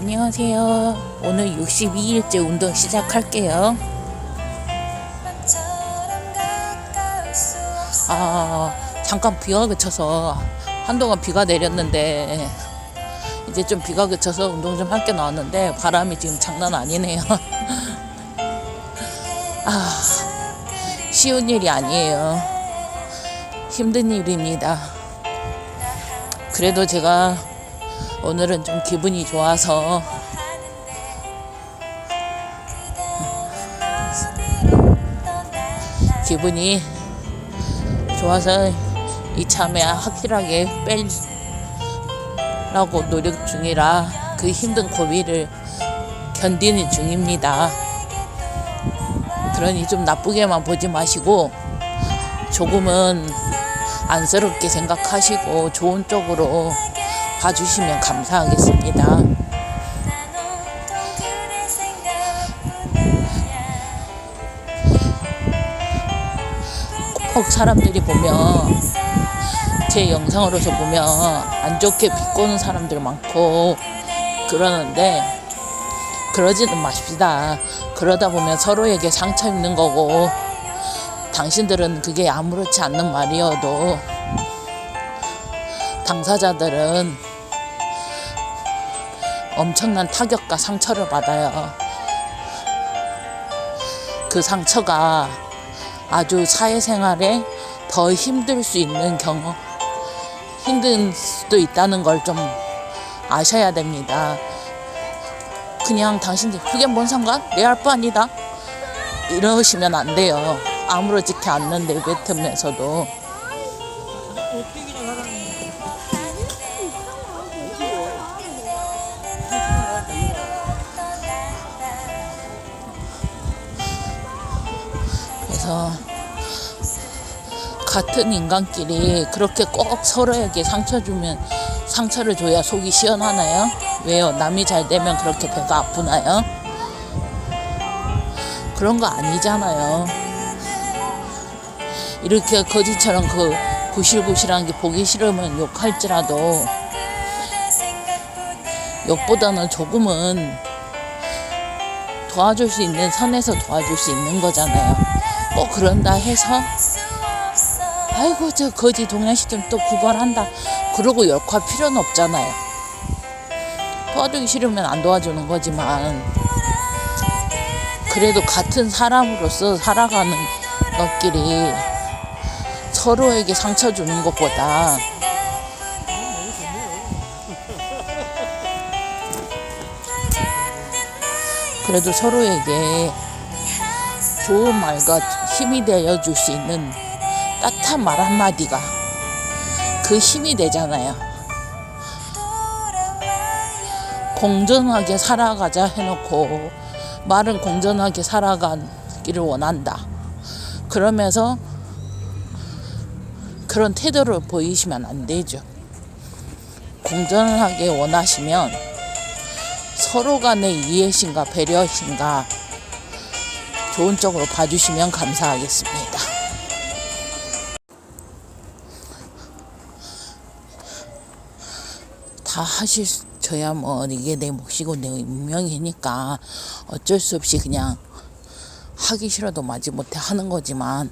안녕하세요. 오늘 62일째 운동 시작할게요. 아, 잠깐 비가 그쳐서 한동안 비가 내렸는데 이제 좀 비가 그쳐서 운동 좀할게 나왔는데 바람이 지금 장난 아니네요. 아, 쉬운 일이 아니에요. 힘든 일입니다. 그래도 제가 오늘은 좀 기분이 좋아서 기분이 좋아서 이참에 확실하게 빼려고 노력 중이라 그 힘든 고비를 견디는 중입니다. 그러니 좀 나쁘게만 보지 마시고 조금은 안쓰럽게 생각하시고 좋은 쪽으로 봐주시면 감사하겠습니다. 꼭 사람들이 보면 제 영상으로서 보면 안 좋게 비꼬는 사람들 많고 그러는데 그러지는 마십시다. 그러다 보면 서로에게 상처 입는 거고 당신들은 그게 아무렇지 않는 말이어도 당사자들은 엄청난 타격과 상처를 받아요. 그 상처가 아주 사회생활에 더 힘들 수 있는 경험, 힘든 수도 있다는 걸 좀 아셔야 됩니다. 그냥 당신들, 그게 뭔 상관? 내 할 바 아니다. 이러시면 안 돼요. 아무렇지게 않는 내뱉으면서도. 그래서 같은 인간끼리 그렇게 꼭 서로에게 상처 주면 상처를 줘야 속이 시원하나요? 왜요? 남이 잘 되면 그렇게 배가 아프나요? 그런 거 아니잖아요. 이렇게 거지처럼 그 부실부실한 게 보기 싫으면 욕할지라도 욕보다는 조금은 도와줄 수 있는 선에서 도와줄 수 있는 거잖아요. 꼭 그런다 해서 아이고 저 거지 동양시점 또 구걸한다 그러고 욕할 필요는 없잖아요. 도와주기 싫으면 안 도와주는 거지만 그래도 같은 사람으로서 살아가는 것끼리 서로에게 상처 주는 것보다 그래도 서로에게 좋은 말과 힘이 되어 줄 수 있는 따뜻한 말 한마디가 그 힘이 되잖아요. 공정하게 살아가자 해놓고 말은 공정하게 살아가기를 원한다. 그러면서 그런 태도를 보이시면 안 되죠. 공정하게 원하시면 서로 간의 이해심과 배려심과 좋은 쪽으로 봐주시면 감사하겠습니다. 다 하셔야 뭐 이게 내 몫이고 내 운명이니까 어쩔 수 없이 그냥 하기 싫어도 마지 못해 하는 거지만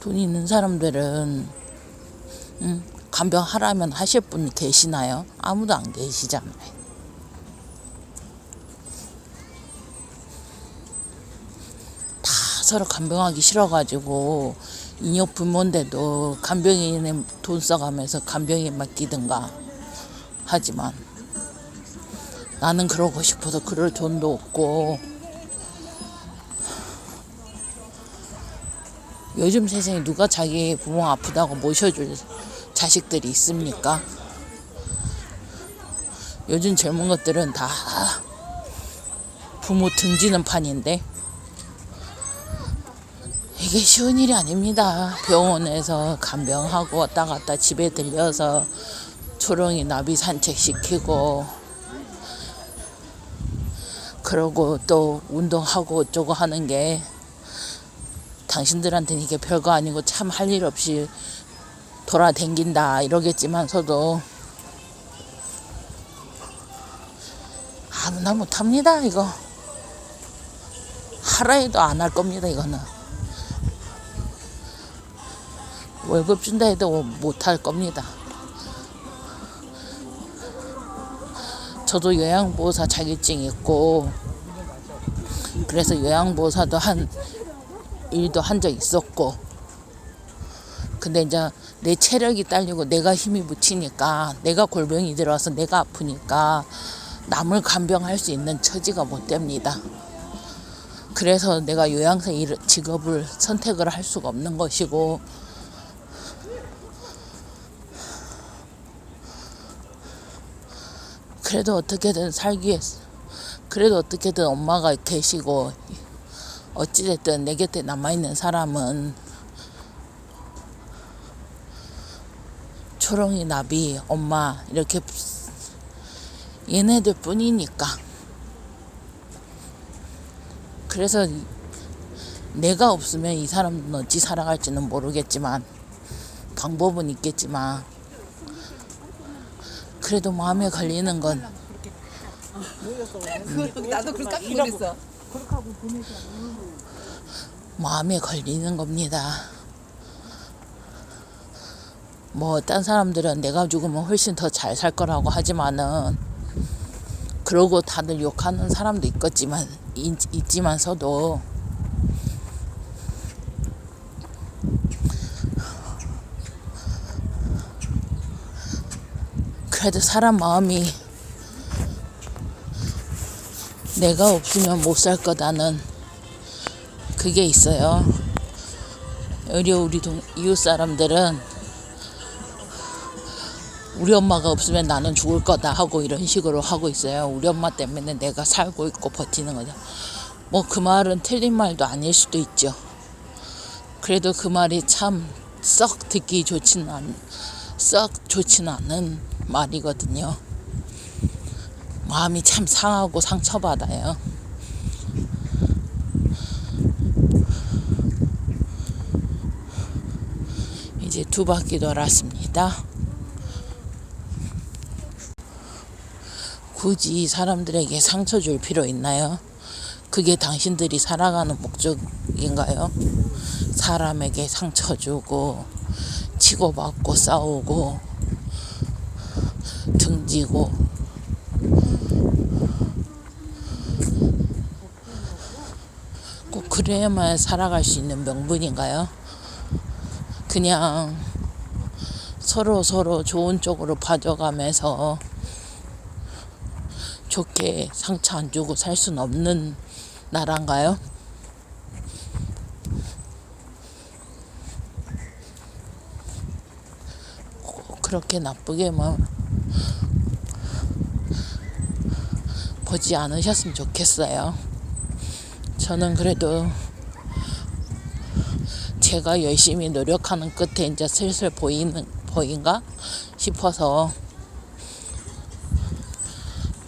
돈 있는 사람들은 음, 간병하라면 하실 분 계시나요? 아무도 안 계시잖아요. 다 서로 간병하기 싫어가지고 인력 부모인데도 간병인에 돈 써가면서 간병인 맡기든가 하지만 나는 그러고 싶어서 그럴 돈도 없고 요즘 세상에 누가 자기 부모 아프다고 모셔줄 자식들이 있습니까? 요즘 젊은 것들은 다 부모 등지는 판인데 이게 쉬운 일이 아닙니다. 병원에서 간병하고 왔다 갔다 집에 들려서 초롱이 나비 산책시키고 그러고 또 운동하고 어쩌고 하는 게 당신들한테는 이게 별거 아니고 참 할 일 없이 돌아댕긴다 이러겠지만서도 아무나 못합니다 이거. 하라 해도 안 할 겁니다 이거는. 월급 준다 해도 못 할 겁니다. 저도 요양보호사 자격증 있고 그래서 요양보호사도 한 일도 한 적 있었고 근데 이제 내 체력이 딸리고 내가 힘이 묻히니까 내가 골병이 들어와서 내가 아프니까 남을 간병할 수 있는 처지가 못 됩니다. 그래서 내가 요양사 일, 직업을 선택을 할 수가 없는 것이고 그래도 어떻게든 살기 위해서 그래도 어떻게든 엄마가 계시고 어찌됐든 내 곁에 남아있는 사람은 초롱이 나비 엄마 이렇게 얘네들 뿐이니까 그래서 내가 없으면 이 사람은 어찌 살아갈지는 모르겠지만 방법은 있겠지만 그래도 마음에 걸리는 건 나도 그걸 깜짝 놀랐어. 마음에 걸리는 겁니다. 뭐, 딴 사람들은 내가 죽으면 훨씬 더 잘 살 거라고 하지만은, 그러고 다들 욕하는 사람도 있겠지만, 있, 있지만서도, 그래도 사람 마음이 내가 없으면 못 살 거다는 그게 있어요. 우리 우리 동, 이웃 사람들은 우리 엄마가 없으면 나는 죽을 거다 하고 이런 식으로 하고 있어요. 우리 엄마 때문에 내가 살고 있고 버티는 거죠. 뭐 그 말은 틀린 말도 아닐 수도 있죠. 그래도 그 말이 참 썩 듣기 좋지는 않, 썩 좋지는 않은 말이거든요. 마음이 참 상하고 상처받아요. 이제 두 바퀴 돌았습니다. 굳이 사람들에게 상처 줄 필요 있나요? 그게 당신들이 살아가는 목적인가요? 사람에게 상처 주고, 치고받고 싸우고, 등지고, 꼭 그래야만 살아갈 수 있는 명분인가요? 그냥 서로 서로 좋은 쪽으로 봐줘가면서 좋게 상처 안 주고 살 수는 없는 나라인가요? 꼭 그렇게 나쁘게만 보지 않으셨으면 좋겠어요. 저는 그래도 제가 열심히 노력하는 끝에 이제 슬슬 보이는 보인가 싶어서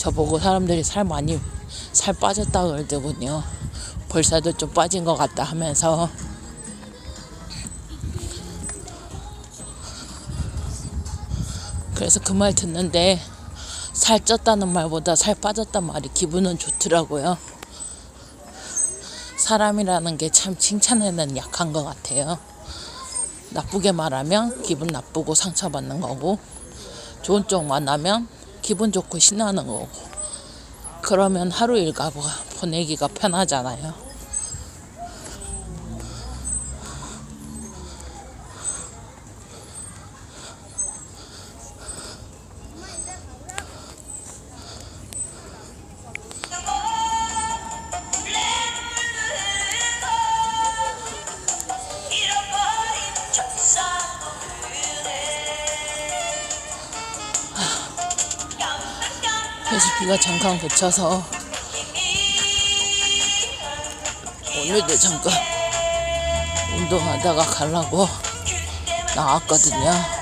저보고 사람들이 살 많이 살 빠졌다 그러더군요. 벌써도 좀 빠진 것 같다 하면서 그래서 그 말 듣는데 살 쪘다는 말보다 살 빠졌단 말이 기분은 좋더라고요. 사람이라는 게 참 칭찬에는 약한 것 같아요. 나쁘게 말하면 기분 나쁘고 상처받는 거고, 좋은 쪽 만나면 기분 좋고 신나는 거고, 그러면 하루 일과 보내기가 편하잖아요. 그래서 비가 잠깐 그쳐서 오늘도 잠깐 운동하다가 가려고 나왔거든요.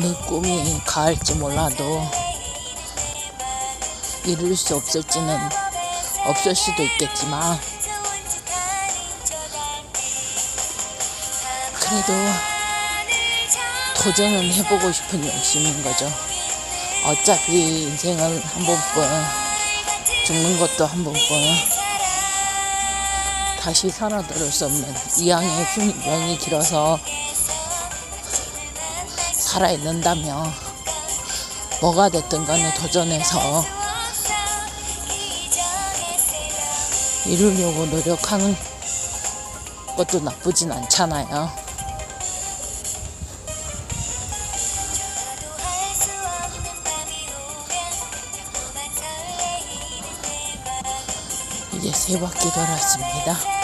내 꿈이 가할지 몰라도 이룰 수 없을지는 없을 수도 있겠지만 그래도 도전은 해보고 싶은 욕심인 거죠. 어차피 인생은 한 번뿐, 죽는 것도 한 번뿐, 다시 살아들을 수 없는 이왕의 수명이 길어서 살아있는다면 뭐가 됐든 간에 도전해서 이루려고 노력하는 것도 나쁘진 않잖아요. 이제 세 바퀴 돌았습니다.